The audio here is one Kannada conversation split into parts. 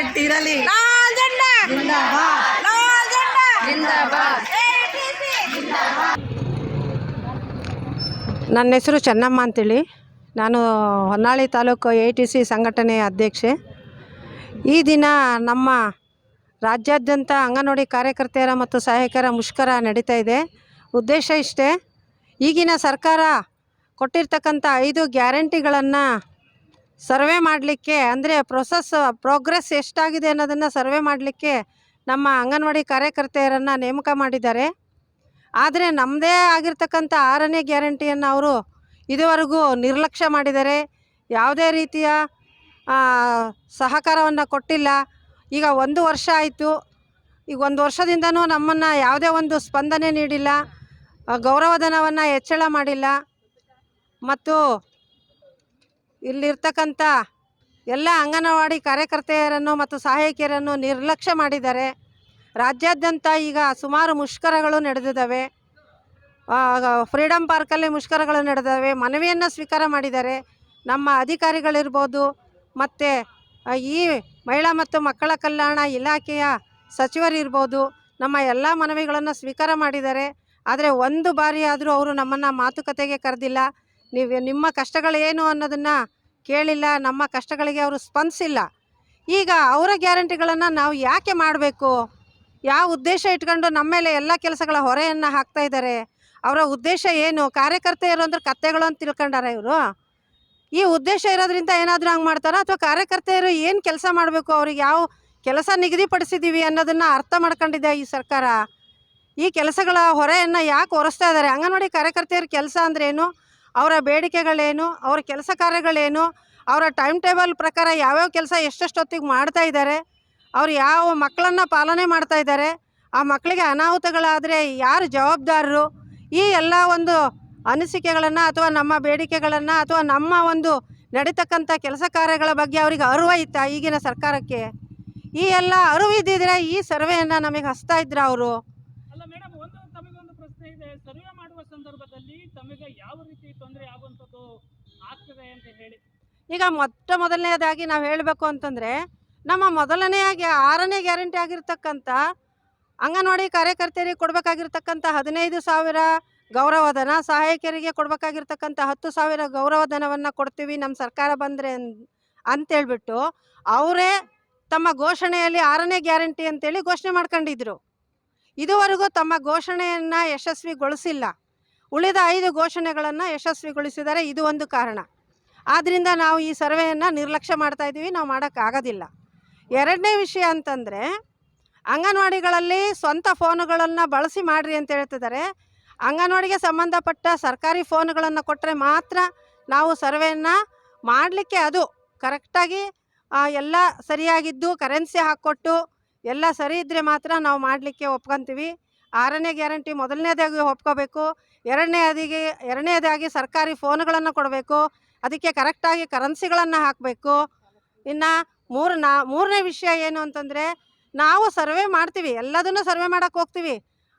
ಒಗ್ಗಟ್ಟಿರಲಿ ನನ್ನ ಹೆಸರು ಚೆನ್ನಮ್ಮ ಅಂತೇಳಿ. ನಾನು Honnali taluk A T C ಸಂಘಟನೆಯ ಅಧ್ಯಕ್ಷೆ. ಈ ದಿನ ನಮ್ಮ ರಾಜ್ಯಾದ್ಯಂತ ಅಂಗನವಾಡಿ ಕಾರ್ಯಕರ್ತೆಯರ ಮತ್ತು ಸಹಾಯಕರ ಮುಷ್ಕರ ನಡೀತಾ ಇದೆ. ಉದ್ದೇಶ ಇಷ್ಟೇ ಈಗಿನ ಸರ್ಕಾರ ಕೊಟ್ಟಿರ್ತಕ್ಕಂಥ ಐದು ಗ್ಯಾರಂಟಿಗಳನ್ನು ಸರ್ವೆ ಮಾಡಲಿಕ್ಕೆ, ಅಂದರೆ ಪ್ರೊಸೆಸ್ ಪ್ರೋಗ್ರೆಸ್ ಎಷ್ಟಾಗಿದೆ ಅನ್ನೋದನ್ನು ಸರ್ವೆ ಮಾಡಲಿಕ್ಕೆ ನಮ್ಮ ಅಂಗನವಾಡಿ ಕಾರ್ಯಕರ್ತೆಯರನ್ನು ನೇಮಕ ಮಾಡಿದ್ದಾರೆ. ಆದರೆ ನಮ್ಮದೇ ಆಗಿರ್ತಕ್ಕಂಥ ಆರನೇ ಗ್ಯಾರಂಟಿಯನ್ನು ಅವರು ಇದುವರೆಗೂ ನಿರ್ಲಕ್ಷ್ಯ ಮಾಡಿದ್ದಾರೆ. ಯಾವುದೇ ರೀತಿಯ ಸಹಕಾರವನ್ನು ಕೊಟ್ಟಿಲ್ಲ. ಈಗ ಒಂದು ವರ್ಷ ಆಯಿತು. ಈಗ ಒಂದು ವರ್ಷದಿಂದನೂ ನಮ್ಮನ್ನು ಯಾವುದೇ ಒಂದು ಸ್ಪಂದನೆ ನೀಡಿಲ್ಲ. ಗೌರವಧನವನ್ನು ಹೆಚ್ಚಳ ಮಾಡಿಲ್ಲ. ಮತ್ತು ಇಲ್ಲಿರ್ತಕ್ಕಂಥ ಎಲ್ಲ ಅಂಗನವಾಡಿ ಕಾರ್ಯಕರ್ತೆಯರನ್ನು ಮತ್ತು ಸಹಾಯಕಿಯರನ್ನು ನಿರ್ಲಕ್ಷ್ಯ ಮಾಡಿದ್ದಾರೆ ರಾಜ್ಯಾದ್ಯಂತ ಈಗ ಸುಮಾರು ಮುಷ್ಕರಗಳು ನಡೆದಿದ್ದಾವೆ. ಫ್ರೀಡಮ್ ಪಾರ್ಕಲ್ಲಿ ಮುಷ್ಕರಗಳು ನಡೆದವೆ ಮನವಿಯನ್ನು ಸ್ವೀಕಾರ ಮಾಡಿದ್ದಾರೆ ನಮ್ಮ ಅಧಿಕಾರಿಗಳಿರ್ಬೋದು ಮತ್ತು ಈ ಮಹಿಳಾ ಮತ್ತು ಮಕ್ಕಳ ಕಲ್ಯಾಣ ಇಲಾಖೆಯ ಸಚಿವರಿರ್ಬೋದು ನಮ್ಮ ಎಲ್ಲ ಮನವಿಗಳನ್ನು ಸ್ವೀಕಾರ ಮಾಡಿದ್ದಾರೆ ಆದರೆ ಒಂದು ಬಾರಿ ಆದರೂ ಅವರು ನಮ್ಮನ್ನು ಮಾತುಕತೆಗೆ ಕರೆದಿಲ್ಲ. ನೀವು ನಿಮ್ಮ ಕಷ್ಟಗಳೇನು ಅನ್ನೋದನ್ನು ಕೇಳಿಲ್ಲ, ನಮ್ಮ ಕಷ್ಟಗಳಿಗೆ ಅವರು ಸ್ಪಂದಿಸಿಲ್ಲ. ಈಗ ಅವರ ಗ್ಯಾರಂಟಿಗಳನ್ನು ನಾವು ಯಾಕೆ ಮಾಡಬೇಕು? ಯಾವ ಉದ್ದೇಶ ಇಟ್ಕೊಂಡು ನಮ್ಮ ಮೇಲೆ ಎಲ್ಲ ಕೆಲಸಗಳ ಹೊರೆಯನ್ನು ಹಾಕ್ತಾ ಇದ್ದಾರೆ? ಅವರ ಉದ್ದೇಶ ಏನು? ಕಾರ್ಯಕರ್ತೆಯರು ಅಂದ್ರೆ ಕತ್ತೆಗಳು ಅಂತ ತಿಳ್ಕೊಂಡಾರ ಇವರು? ಈ ಉದ್ದೇಶ ಇರೋದ್ರಿಂದ ಏನಾದರೂ ಹಂಗೆ ಮಾಡ್ತಾರಾ? ಅಥವಾ ಕಾರ್ಯಕರ್ತೆಯರು ಏನು ಕೆಲಸ ಮಾಡಬೇಕು? ಅವ್ರಿಗೆ ಯಾವ ಕೆಲಸ ನಿಗದಿಪಡಿಸಿದ್ದೀವಿ ಅನ್ನೋದನ್ನು ಅರ್ಥ ಮಾಡ್ಕೊಂಡಿದೆ ಈ ಸರ್ಕಾರ? ಈ ಕೆಲಸಗಳ ಹೊರೆಯನ್ನು ಯಾಕೆ ಹೊರಿಸ್ತಾ ಇದ್ದಾರೆ? ಅಂಗನವಾಡಿ ಕಾರ್ಯಕರ್ತೆಯರ ಕೆಲಸ ಅಂದ್ರೇನು? ಅವರ ಬೇಡಿಕೆಗಳೇನು, ಅವರ ಕೆಲಸ ಕಾರ್ಯಗಳೇನು, ಅವರ ಟೈಮ್ ಟೇಬಲ್ ಪ್ರಕಾರ ಯಾವ್ಯಾವ ಕೆಲಸ ಎಷ್ಟೆಷ್ಟೊತ್ತಿಗೆ ಮಾಡ್ತಾ ಇದ್ದಾರೆ, ಅವ್ರು ಯಾವ ಮಕ್ಕಳನ್ನು ಪಾಲನೆ ಮಾಡ್ತಾ ಇದ್ದಾರೆ, ಆ ಮಕ್ಕಳಿಗೆ ಅನಾಹುತಗಳಾದರೆ ಯಾರು ಜವಾಬ್ದಾರರು? ಈ ಎಲ್ಲ ಒಂದು ಅನಿಸಿಕೆಗಳನ್ನು ಅಥವಾ ನಮ್ಮ ಬೇಡಿಕೆಗಳನ್ನು ಅಥವಾ ನಮ್ಮ ಒಂದು ನಡೀತಕ್ಕಂಥ ಕೆಲಸ ಕಾರ್ಯಗಳ ಬಗ್ಗೆ ಅವರಿಗೆ ಅರಿವು ಐತಾ ಈಗಿನ ಸರ್ಕಾರಕ್ಕೆ? ಈ ಎಲ್ಲ ಅರಿವು ಇದ್ದಿದ್ರೆ ಈ ಸರ್ವೆಯನ್ನು ನಮಗೆ ಹಚ್ತಾ ಇದ್ರು ಅವರು ಅಲ್ಲ ಮೇಡಮ್ ಒಂದು ತಮಗೊಂದು ಪ್ರಶ್ನೆ ಇದೆ ಸರ್ವೆ ಮಾಡುವ ಸಂದರ್ಭದಲ್ಲಿ ತಮಗೆ ಯಾವ ತೊಂದರೆ ಆಗುವಂಥದ್ದು ಆಗ್ತದೆ ಅಂತ ಹೇಳಿ. ಈಗ ಮೊಟ್ಟ ಮೊದಲನೇದಾಗಿ ನಾವು ಹೇಳಬೇಕು ಅಂತಂದರೆ, ನಮ್ಮ ಮೊದಲನೆಯಾಗಿ ಆರನೇ ಗ್ಯಾರಂಟಿ ಆಗಿರ್ತಕ್ಕಂಥ ಅಂಗನವಾಡಿ ಕಾರ್ಯಕರ್ತೆಯರಿಗೆ ಕೊಡಬೇಕಾಗಿರ್ತಕ್ಕಂಥ ಹದಿನೈದು ಸಾವಿರ ಗೌರವಧನ ಸಹಾಯಕರಿಗೆ ಕೊಡಬೇಕಾಗಿರ್ತಕ್ಕಂಥ ಹತ್ತು ಸಾವಿರ ಗೌರವಧನವನ್ನು ಕೊಡ್ತೀವಿ ನಮ್ಮ ಸರ್ಕಾರ ಬಂದರೆ ಅಂತೇಳ್ಬಿಟ್ಟು ಅವರೇ ತಮ್ಮ ಘೋಷಣೆಯಲ್ಲಿ ಆರನೇ ಗ್ಯಾರಂಟಿ ಅಂತೇಳಿ ಘೋಷಣೆ ಮಾಡ್ಕೊಂಡಿದ್ರು. ಇದುವರೆಗೂ ತಮ್ಮ ಘೋಷಣೆಯನ್ನು ಯಶಸ್ವಿಗೊಳಿಸಿಲ್ಲ. ಉಳಿದ ಐದು ಘೋಷಣೆಗಳನ್ನು ಯಶಸ್ವಿಗೊಳಿಸಿದರೆ ಇದು ಒಂದು ಕಾರಣ. ಆದ್ದರಿಂದ ನಾವು ಈ ಸರ್ವೆಯನ್ನು ನಿರ್ಲಕ್ಷ್ಯ ಮಾಡ್ತಾ ಇದ್ದೀವಿ, ನಾವು ಮಾಡೋಕ್ಕಾಗೋದಿಲ್ಲ. ಎರಡನೇ ವಿಷಯ ಅಂತಂದರೆ, ಅಂಗನವಾಡಿಗಳಲ್ಲಿ ಸ್ವಂತ ಫೋನುಗಳನ್ನು ಬಳಸಿ ಮಾಡಿರಿ ಅಂತ ಹೇಳ್ತಿದ್ದಾರೆ. ಅಂಗನವಾಡಿಗೆ ಸಂಬಂಧಪಟ್ಟ ಸರ್ಕಾರಿ ಫೋನುಗಳನ್ನು ಕೊಟ್ಟರೆ ಮಾತ್ರ ನಾವು ಸರ್ವೆಯನ್ನು ಮಾಡಲಿಕ್ಕೆ ಅದು ಕರೆಕ್ಟಾಗಿ ಎಲ್ಲ ಸರಿಯಾಗಿದ್ದು, ಕರೆನ್ಸಿ ಹಾಕ್ಕೊಟ್ಟು, ಎಲ್ಲ ಸರಿ ಇದ್ದರೆ ಮಾತ್ರ ನಾವು ಮಾಡಲಿಕ್ಕೆ ಒಪ್ಕೊಂತೀವಿ. ಆರನೇ ಗ್ಯಾರಂಟಿ ಮೊದಲನೇದಾಗಿ ಒಪ್ಕೋಬೇಕು. ಎರಡನೇದಾಗಿ ಎರಡನೇದಾಗಿ ಸರ್ಕಾರಿ ಫೋನ್ಗಳನ್ನು ಕೊಡಬೇಕು, ಅದಕ್ಕೆ ಕರೆಕ್ಟಾಗಿ ಕರೆನ್ಸಿಗಳನ್ನು ಹಾಕಬೇಕು. ಇನ್ನು ಮೂರು ನಾ, ಮೂರನೇ ವಿಷಯ ಏನು ಅಂತಂದರೆ, ನಾವು ಸರ್ವೆ ಮಾಡ್ತೀವಿ, ಎಲ್ಲದನ್ನು ಸರ್ವೆ ಮಾಡೋಕ್ಕೆ ಹೋಗ್ತೀವಿ.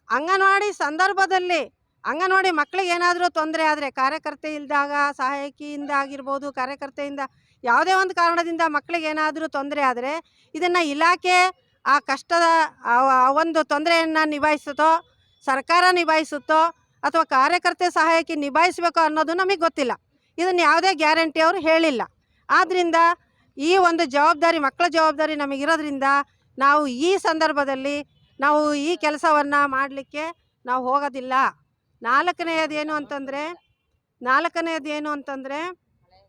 ಅಂಗನವಾಡಿ ಸಂದರ್ಭದಲ್ಲಿ, ಅಂಗನವಾಡಿ ಮಕ್ಕಳಿಗೆ ಏನಾದರೂ ತೊಂದರೆ ಆದರೆ, ಕಾರ್ಯಕರ್ತೆ ಇಲ್ದಾಗ, ಸಹಾಯಕಿಯಿಂದ ಆಗಿರ್ಬೋದು, ಕಾರ್ಯಕರ್ತೆಯಿಂದ ಯಾವುದೇ ಒಂದು ಕಾರಣದಿಂದ ಮಕ್ಕಳಿಗೆ ಏನಾದರೂ ತೊಂದರೆ ಆದರೆ, ಇದನ್ನು ಇಲಾಖೆ ಆ ಕಷ್ಟದ ಆ ಒಂದು ತೊಂದರೆಯನ್ನು ನಿಭಾಯಿಸುತ್ತೋ, ಸರ್ಕಾರ ನಿಭಾಯಿಸುತ್ತೋ ಅಥವಾ ಕಾರ್ಯಕರ್ತೆ ಸಹಾಯಕ್ಕೆ ನಿಭಾಯಿಸಬೇಕು ಅನ್ನೋದು ನಮಗೆ ಗೊತ್ತಿಲ್ಲ. ಇದನ್ನು ಯಾವುದೇ ಗ್ಯಾರಂಟಿ ಅವರು ಹೇಳಿಲ್ಲ. ಆದ್ದರಿಂದ ಈ ಒಂದು ಜವಾಬ್ದಾರಿ, ಮಕ್ಕಳ ಜವಾಬ್ದಾರಿ ನಮಗಿರೋದ್ರಿಂದ ನಾವು ಈ ಸಂದರ್ಭದಲ್ಲಿ ನಾವು ಈ ಕೆಲಸವನ್ನು ಮಾಡಲಿಕ್ಕೆ ನಾವು ಹೋಗೋದಿಲ್ಲ. ನಾಲ್ಕನೆಯದೇನು ಅಂತಂದರೆ ನಾಲ್ಕನೆಯದೇನು ಅಂತಂದರೆ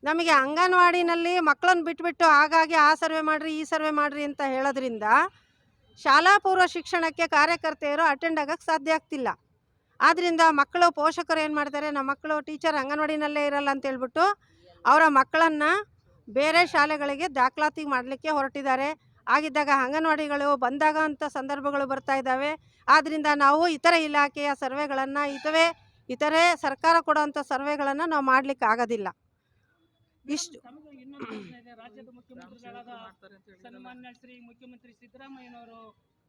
ನಮಗೆ ಅಂಗನವಾಡಿನಲ್ಲಿ ಮಕ್ಕಳನ್ನ ಬಿಟ್ಬಿಟ್ಟು ಹಾಗಾಗಿ ಆ ಸರ್ವೆ ಮಾಡಿರಿ, ಈ ಸರ್ವೆ ಮಾಡಿರಿ ಅಂತ ಹೇಳೋದ್ರಿಂದ ಶಾಲಾ ಪೂರ್ವ ಶಿಕ್ಷಣಕ್ಕೆ ಕಾರ್ಯಕರ್ತೆಯರು ಅಟೆಂಡ್ ಆಗೋಕ್ಕೆ ಸಾಧ್ಯ ಆಗ್ತಿಲ್ಲ. ಆದ್ದರಿಂದ ಮಕ್ಕಳು ಪೋಷಕರು ಏನು ಮಾಡ್ತಾರೆ, ನಮ್ಮ ಮಕ್ಕಳು ಟೀಚರ್ ಅಂಗನವಾಡಿನಲ್ಲೇ ಇರಲ್ಲ ಅಂತ ಹೇಳ್ಬಿಟ್ಟು ಅವರ ಮಕ್ಕಳನ್ನು ಬೇರೆ ಶಾಲೆಗಳಿಗೆ ದಾಖಲಾತಿ ಮಾಡಲಿಕ್ಕೆ ಹೊರಟಿದ್ದಾರೆ. ಆಗಿದ್ದಾಗ ಅಂಗನವಾಡಿಗಳು ಬಂದಾಗ ಅಂತ ಸಂದರ್ಭಗಳು ಬರ್ತಾ ಇದ್ದಾವೆ. ಆದ್ದರಿಂದ ನಾವು ಇತರ ಇಲಾಖೆಯ ಸರ್ವೆಗಳನ್ನು ಇತವೇ ಇತರೆ ಸರ್ಕಾರ ಕೊಡುವಂಥ ಸರ್ವೆಗಳನ್ನು ನಾವು ಮಾಡಲಿಕ್ಕೆ ಆಗೋದಿಲ್ಲ. ಇಷ್ಟು ಸನ್ಮಾನ್ಯ ಶ್ರೀ ಮುಖ್ಯಮಂತ್ರಿ ಸಿದ್ದರಾಮಯ್ಯನವರು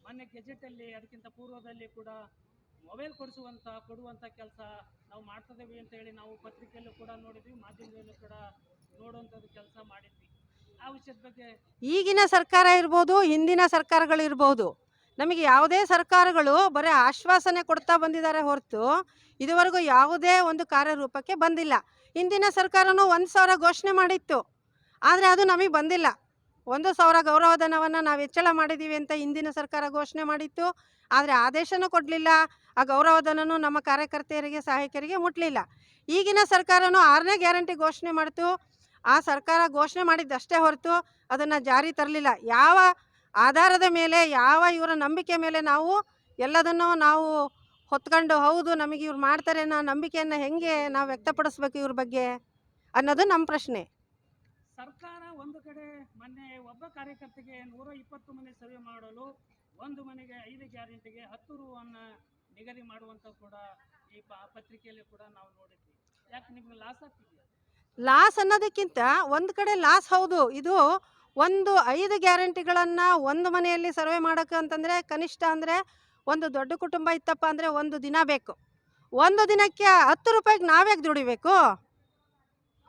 ಮೊನ್ನೆ ಗೆಜೆಟಲ್ಲಿ ಅದಕ್ಕಿಂತ ಪೂರ್ವದಲ್ಲಿ ಕೂಡ ಮೊಬೈಲ್ ಕೊಡಿಸುವಂಥ ಕೊಡುವಂಥ ಕೆಲಸ ನಾವು ಮಾಡ್ತಿದ್ದೇವೆ ಅಂತ ಹೇಳಿ ನಾವು ಪತ್ರಿಕೆಯಲ್ಲೂ ಕೂಡ ನೋಡಿದ್ವಿ, ಮಾಧ್ಯಮದಲ್ಲೂ ಕೂಡ ನೋಡುವಂಥದ್ದು ಕೆಲಸ ಮಾಡಿದ್ವಿ. ಆ ವಿಷಯದ ಬಗ್ಗೆ ಈಗಿನ ಸರ್ಕಾರ ಇರ್ಬೋದು, ಹಿಂದಿನ ಸರ್ಕಾರಗಳಿರ್ಬೋದು ನಮಗೆ ಯಾವುದೇ ಸರ್ಕಾರಗಳು ಬರೀ ಆಶ್ವಾಸನೆ ಕೊಡ್ತಾ ಬಂದಿದ್ದಾರೆ ಹೊರತು ಇದುವರೆಗೂ ಯಾವುದೇ ಒಂದು ಕಾರ್ಯರೂಪಕ್ಕೆ ಬಂದಿಲ್ಲ. ಹಿಂದಿನ ಸರ್ಕಾರನೂ ಒಂದು ಸಾವಿರ ಘೋಷಣೆ ಮಾಡಿತ್ತು, ಆದರೆ ಅದು ನಮಗೆ ಬಂದಿಲ್ಲ. ಒಂದು ಸಾವಿರ ಗೌರವಧನವನ್ನು ನಾವು ಹೆಚ್ಚಳ ಮಾಡಿದ್ದೀವಿ ಅಂತ ಹಿಂದಿನ ಸರ್ಕಾರ ಘೋಷಣೆ ಮಾಡಿತ್ತು. ಆದರೆ ಆದೇಶನೂ ಕೊಡಲಿಲ್ಲ. ಆ ಗೌರವಧನನೂ ನಮ್ಮ ಕಾರ್ಯಕರ್ತೆಯರಿಗೆ ಸಹಾಯಕರಿಗೆ ಮುಟ್ಟಲಿಲ್ಲ ಈಗಿನ ಸರ್ಕಾರನೂ ಆರನೇ ಗ್ಯಾರಂಟಿ ಘೋಷಣೆ ಮಾಡಿತು. ಆ ಸರ್ಕಾರ ಘೋಷಣೆ ಮಾಡಿದ್ದಷ್ಟೇ ಹೊರತು ಅದನ್ನು ಜಾರಿ ತರಲಿಲ್ಲ. ಯಾವ ಆಧಾರದ ಮೇಲೆ, ಯಾವ ಇವರ ನಂಬಿಕೆ ಮೇಲೆ ನಾವು ಎಲ್ಲದನ್ನೂ ನಾವು ಹೊತ್ಕೊಂಡು ಹೌದು ನಮಗೆ ಇವ್ರು ಮಾಡ್ತಾರೆ ಅನ್ನೋ ನಂಬಿಕೆಯನ್ನು ಹೆಂಗೆ ನಾವು ವ್ಯಕ್ತಪಡಿಸ್ಬೇಕು ಇವ್ರ ಬಗ್ಗೆ ಅನ್ನೋದು ನಮ್ಮ ಪ್ರಶ್ನೆ. ಸರ್ಕಾರ ಒಂದು ಕಡೆ ಮೊನ್ನೆ ಒಬ್ಬ ಕಾರ್ಯಕರ್ತೆಗೆ ನೂರ ಇಪ್ಪತ್ತು ಮನೆ ಸರ್ವೆ ಮಾಡಲು ಒಂದು ಮನೆಗೆ ಐದು ಗ್ಯಾರಂಟಿಗೆ ಹತ್ತು ರೂವನ್ನು ನಿಗದಿ ಮಾಡುವಂತ ಕೂಡ ಈ ಪತ್ರಿಕೆಯಲ್ಲಿ ಕೂಡ ನಾವು ನೋಡಿದ್ವಿ. ಯಾಕೆ ನಿಮ್ಗೆ ಲಾಸ್ ಆಗ್ತಿದೆಯಾ? ಲಾಸ್ ಅನ್ನೋದಕ್ಕಿಂತ ಒಂದು ಕಡೆ ಲಾಸ್ ಹೌದು. ಇದು ಒಂದು ಐದು ಗ್ಯಾರಂಟಿಗಳನ್ನು ಒಂದು ಮನೆಯಲ್ಲಿ ಸರ್ವೆ ಮಾಡೋಕೆ ಅಂತಂದರೆ ಕನಿಷ್ಠ ಅಂದರೆ ಒಂದು ದೊಡ್ಡ ಕುಟುಂಬ ಇತ್ತಪ್ಪ ಅಂದರೆ ಒಂದು ದಿನ ಬೇಕು. ಒಂದು ದಿನಕ್ಕೆ ಹತ್ತು ರೂಪಾಯಿಗೆ ನಾವ್ಯಾಕೆ ದುಡಿಬೇಕು?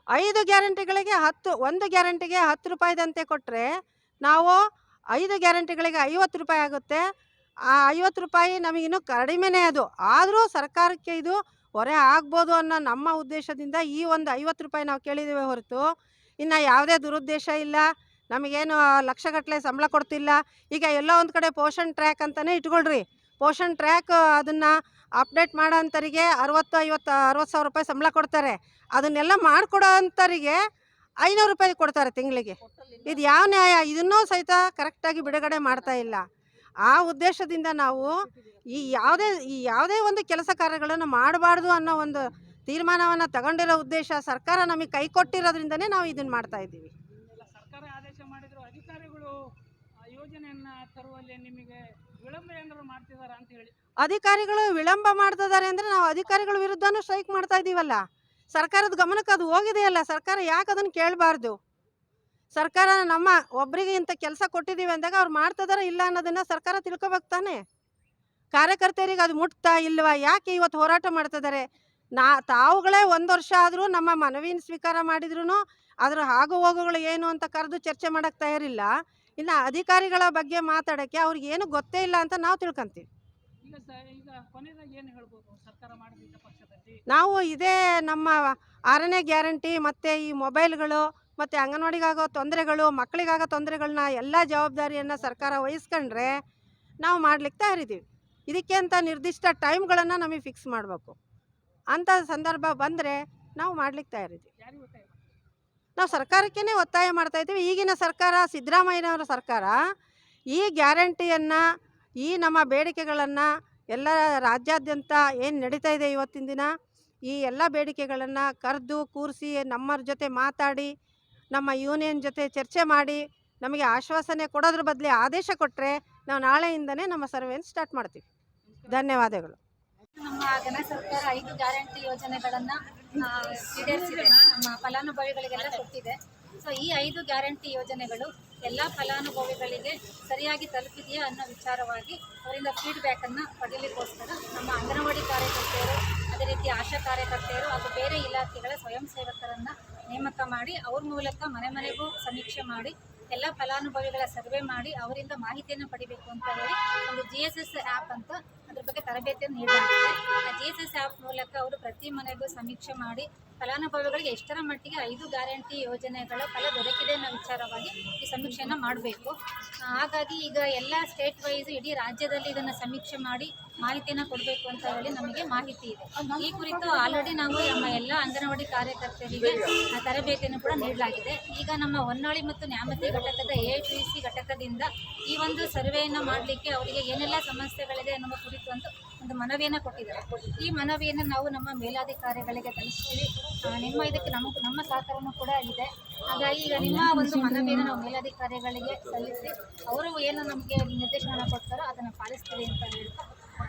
ಐದು ಗ್ಯಾರಂಟಿಗಳಿಗೆ ಹತ್ತು, ಒಂದು ಗ್ಯಾರಂಟಿಗೆ ಹತ್ತು ರೂಪಾಯಿದಂತೆ ಕೊಟ್ಟರೆ ನಾವು ಐದು ಗ್ಯಾರಂಟಿಗಳಿಗೆ ಐವತ್ತು ರೂಪಾಯಿ ಆಗುತ್ತೆ. ಆ ಐವತ್ತು ರೂಪಾಯಿ ನಮಗಿನ್ನೂ ಕಡಿಮೆನೇ ಅದು. ಆದರೂ ಸರ್ಕಾರಕ್ಕೆ ಇದು ಹೊರೆ ಆಗ್ಬೋದು ಅನ್ನೋ ನಮ್ಮ ಉದ್ದೇಶದಿಂದ ಈ ಒಂದು ಐವತ್ತು ರೂಪಾಯಿ ನಾವು ಕೇಳಿದ್ದೇವೆ ಹೊರತು ಇನ್ನು ಯಾವುದೇ ದುರುದ್ದೇಶ ಇಲ್ಲ. ನಮಗೇನು ಲಕ್ಷಗಟ್ಟಲೆ ಸಂಬಳ ಕೊಡ್ತಿಲ್ಲ. ಈಗ ಎಲ್ಲೋ ಒಂದು ಕಡೆ ಪೋಷಣ್ ಟ್ರ್ಯಾಕ್ ಅಂತಲೇ ಇಟ್ಕೊಳ್ರಿ. ಪೋಷಣ್ ಟ್ರ್ಯಾಕ್ ಅದನ್ನು ಅಪ್ಡೇಟ್ ಮಾಡೋ ಅಂಥವ್ರಿಗೆ ಅರವತ್ತು ಐವತ್ತು, ಅರವತ್ತು ಸಾವಿರ ರೂಪಾಯಿ ಸಂಬಳ ಕೊಡ್ತಾರೆ. ಅದನ್ನೆಲ್ಲ ಮಾಡಿಕೊಡೋ ಅಂಥವ್ರಿಗೆ ಐನೂರು ರೂಪಾಯಿ ಕೊಡ್ತಾರೆ ತಿಂಗಳಿಗೆ. ಇದು ಯಾವ ನ್ಯಾಯ? ಇದನ್ನೂ ಸಹಿತ ಕರೆಕ್ಟಾಗಿ ಬಿಡುಗಡೆ ಮಾಡ್ತಾ ಇಲ್ಲ. ಆ ಉದ್ದೇಶದಿಂದ ನಾವು ಈ ಯಾವುದೇ ಈ ಯಾವುದೇ ಒಂದು ಕೆಲಸ ಕಾರ್ಯಗಳನ್ನು ಮಾಡಬಾರ್ದು ಅನ್ನೋ ಒಂದು ತೀರ್ಮಾನವನ್ನು ತಗೊಂಡಿರೋ ಉದ್ದೇಶ ಸರ್ಕಾರ ನಮಗೆ ಕೈ ಕೊಟ್ಟಿರೋದ್ರಿಂದನೇ ನಾವು ಇದನ್ನು ಮಾಡ್ತಾ ಇದ್ದೀವಿ. ಅಂತ ಹೇಳಿ. ಅಧಿಕಾರಿಗಳು ವಿಳಂಬ ಮಾಡ್ತಿದ್ದಾರೆ ಅಂದರೆ ನಾವು ಅಧಿಕಾರಿಗಳ ವಿರುದ್ಧನೂ ಸ್ಟ್ರೈಕ್ ಮಾಡ್ತಾ ಇದ್ದೀವಲ್ಲ ಸರ್ಕಾರದ ಗಮನಕ್ಕೆ ಅದು ಹೋಗಿದೆಯಲ್ಲ, ಸರ್ಕಾರ ಯಾಕೆ ಅದನ್ನು ಕೇಳಬಾರ್ದು? ಸರ್ಕಾರ ನಮ್ಮ ಒಬ್ಬರಿಗೆ ಇಂಥ ಕೆಲಸ ಕೊಟ್ಟಿದ್ದೀವಿ ಅಂದಾಗ ಅವ್ರು ಮಾಡ್ತಿದಾರ ಇಲ್ಲ ಅನ್ನೋದನ್ನು ಸರ್ಕಾರ ತಿಳ್ಕೊಬೇಕು ತಾನೆ? ಕಾರ್ಯಕರ್ತರಿಗೆ ಅದು ಮುಟ್ತಾ ಇಲ್ವಾ? ಯಾಕೆ ಇವತ್ತು ಹೋರಾಟ ಮಾಡ್ತಿದ್ದಾರೆ ನಾ, ತಾವುಗಳೇ ಒಂದು ವರ್ಷ ಆದರೂ ನಮ್ಮ ಮನವಿನ ಸ್ವೀಕಾರ ಮಾಡಿದ್ರು ಅದರ ಆಗು ಹೋಗುಗಳು ಏನು ಅಂತ ಕರೆದು ಚರ್ಚೆ ಮಾಡೋಕ್ಕೆ ತಯಾರಿಲ್ಲ. ಇನ್ನು ಅಧಿಕಾರಿಗಳ ಬಗ್ಗೆ ಮಾತಾಡೋಕ್ಕೆ ಅವ್ರಿಗೆ ಏನು ಗೊತ್ತೇ ಇಲ್ಲ ಅಂತ ನಾವು ತಿಳ್ಕೊಂತೀವಿ. ನಾವು ಇದೇ ನಮ್ಮ ಆರನೇ ಗ್ಯಾರಂಟಿ ಮತ್ತು ಈ ಮೊಬೈಲ್ಗಳು ಮತ್ತು ಅಂಗನವಾಡಿಗಾಗೋ ತೊಂದರೆಗಳು ಮಕ್ಕಳಿಗಾಗೋ ತೊಂದರೆಗಳನ್ನ ಎಲ್ಲ ಜವಾಬ್ದಾರಿಯನ್ನು ಸರ್ಕಾರ ವಹಿಸ್ಕೊಂಡ್ರೆ ನಾವು ಮಾಡ್ಲಿಕ್ಕೆ ತಯಾರಿದ್ದೀವಿ. ಇದಕ್ಕೆ ಅಂತ ನಿರ್ದಿಷ್ಟ ಟೈಮ್ಗಳನ್ನು ನಮಗೆ ಫಿಕ್ಸ್ ಮಾಡಬೇಕು. ಅಂಥ ಸಂದರ್ಭ ಬಂದರೆ ನಾವು ಮಾಡ್ಲಿಕ್ಕೆ ತಯಾರಿದ್ದೀವಿ? ನಾವು ಸರ್ಕಾರಕ್ಕೇ ಒತ್ತಾಯ ಮಾಡ್ತಾ ಇದ್ದೀವಿ. ಈಗಿನ ಸರ್ಕಾರ, ಸಿದ್ದರಾಮಯ್ಯನವರ ಸರ್ಕಾರ ಈ ಗ್ಯಾರಂಟಿಯನ್ನು, ಈ ನಮ್ಮ ಬೇಡಿಕೆಗಳನ್ನು, ಎಲ್ಲ ರಾಜ್ಯಾದ್ಯಂತ ಏನು ನಡೀತಾ ಇದೆ ಇವತ್ತಿನ ದಿನ, ಈ ಎಲ್ಲ ಬೇಡಿಕೆಗಳನ್ನು ಕರೆದು ಕೂರಿಸಿ ನಮ್ಮರ ಜೊತೆ ಮಾತಾಡಿ, ನಮ್ಮ ಯೂನಿಯನ್ ಜೊತೆ ಚರ್ಚೆ ಮಾಡಿ, ನಮಗೆ ಆಶ್ವಾಸನೆ ಕೊಡೋದ್ರ ಬದಲಿ ಆದೇಶ ಕೊಟ್ಟರೆ ನಾವು ನಾಳೆಯಿಂದನೇ ನಮ್ಮ ಸರ್ವೆಯನ್ನು ಸ್ಟಾರ್ಟ್ ಮಾಡ್ತೀವಿ. ಧನ್ಯವಾದಗಳು. ನಮ್ಮ ಘನ ಸರ್ಕಾರ ಐದು ಗ್ಯಾರಂಟಿ ಯೋಜನೆಗಳನ್ನ ಈಡೇರಿಸಿದೆ. ನಮ್ಮ ಫಲಾನುಭವಿಗಳಿಗೆಲ್ಲ ಕೊಟ್ಟಿದೆ. ಸೊ ಈ ಐದು ಗ್ಯಾರಂಟಿ ಯೋಜನೆಗಳು ಎಲ್ಲ ಫಲಾನುಭವಿಗಳಿಗೆ ಸರಿಯಾಗಿ ತಲುಪಿದೆಯಾ ಅನ್ನೋ ವಿಚಾರವಾಗಿ ಅವರಿಂದ ಫೀಡ್ಬ್ಯಾಕ್ ಅನ್ನ ಪಡೀಲಿಕ್ಕೋಸ್ಕರ ನಮ್ಮ ಅಂಗನವಾಡಿ ಕಾರ್ಯಕರ್ತೆಯರು, ಅದೇ ರೀತಿ ಆಶಾ ಕಾರ್ಯಕರ್ತೆಯರು ಹಾಗೂ ಬೇರೆ ಇಲಾಖೆಗಳ ಸ್ವಯಂ ಸೇವಕರನ್ನ ನೇಮಕ ಮಾಡಿ ಅವ್ರ ಮೂಲಕ ಮನೆ ಮನೆಗೂ ಸಮೀಕ್ಷೆ ಮಾಡಿ ಎಲ್ಲ ಫಲಾನುಭವಿಗಳ ಸರ್ವೆ ಮಾಡಿ ಅವರಿಂದ ಮಾಹಿತಿಯನ್ನು ಪಡಿಬೇಕು ಅಂತ ಹೇಳಿ ಒಂದು ಜಿ ಎಸ್ ಎಸ್ ಆ್ಯಪ್ ಅಂತ ಬಗ್ಗೆ ತರಬೇತಿಯನ್ನು ನೀಡಲಾಗಿದೆ. ಎಸ್ ಆ್ಯಪ್ ಮೂಲಕ ಅವರು ಪ್ರತಿ ಮನೆಗೂ ಸಮೀಕ್ಷೆ ಮಾಡಿ ಫಲಾನುಭವಿಗಳಿಗೆ ಎಷ್ಟರ ಮಟ್ಟಿಗೆ ಐದು ಗ್ಯಾರಂಟಿ ಯೋಜನೆಗಳ ಫಲ ದೊರಕಿದೆ ಅನ್ನೋ ವಿಚಾರವಾಗಿ ಈ ಸಮೀಕ್ಷೆಯನ್ನು ಮಾಡಬೇಕು. ಹಾಗಾಗಿ ಈಗ ಎಲ್ಲ ಸ್ಟೇಟ್ ವೈಸ್ ಇಡೀ ರಾಜ್ಯದಲ್ಲಿ ಇದನ್ನು ಸಮೀಕ್ಷೆ ಮಾಡಿ ಮಾಹಿತಿಯನ್ನು ಕೊಡಬೇಕು ಅಂತ ಹೇಳಿ ನಮಗೆ ಮಾಹಿತಿ ಇದೆ. ಈ ಕುರಿತು ಆಲ್ರೆಡಿ ನಾವು ನಮ್ಮ ಎಲ್ಲ ಅಂಗನವಾಡಿ ಕಾರ್ಯಕರ್ತರಿಗೆ ತರಬೇತಿಯನ್ನು ಕೂಡ ನೀಡಲಾಗಿದೆ. ಈಗ ನಮ್ಮ ಹೊನ್ನಾಳಿ ಮತ್ತು ನ್ಯಾಮತಿ ಘಟಕದ ಎ ಪಿ ಸಿ ಘಟಕದಿಂದ ಈ ಒಂದು ಸರ್ವೆಯನ್ನು ಮಾಡಲಿಕ್ಕೆ ಅವರಿಗೆ ಏನೆಲ್ಲ ಸಮಸ್ಯೆಗಳಿದೆ ಅನ್ನುವ ಕುರಿತು ಅಂತ ಒಂದು ಮನವಿಯನ್ನು ಕೊಟ್ಟಿದ್ದಾರೆ. ಈ ಮನವಿಯನ್ನು ನಾವು ನಮ್ಮ ಮೇಲಾಧಿಕಾರಿಗಳಿಗೆ ತಲುಪಿಸ್ತೀವಿ ನಿಮ್ಮ ಇದಕ್ಕೆ ನಮ್ಮ ನಮ್ಮ ಸಹಕಾರನೂ ಕೂಡ ಇದೆ. ಹಾಗಾಗಿ ಈಗ ನಿಮ್ಮ ಒಂದು ಮನವಿಯನ್ನು ನಾವು ಮೇಲಾಧಿಕಾರಿಗಳಿಗೆ ಸಲ್ಲಿಸಿ, ಅವರು ಏನು ನಮಗೆ ನಿರ್ದೇಶನ ಕೊಡ್ತಾರೋ ಅದನ್ನು ಪಾಲಿಸ್ತೀವಿ ಅಂತ ಹೇಳ್ತಾ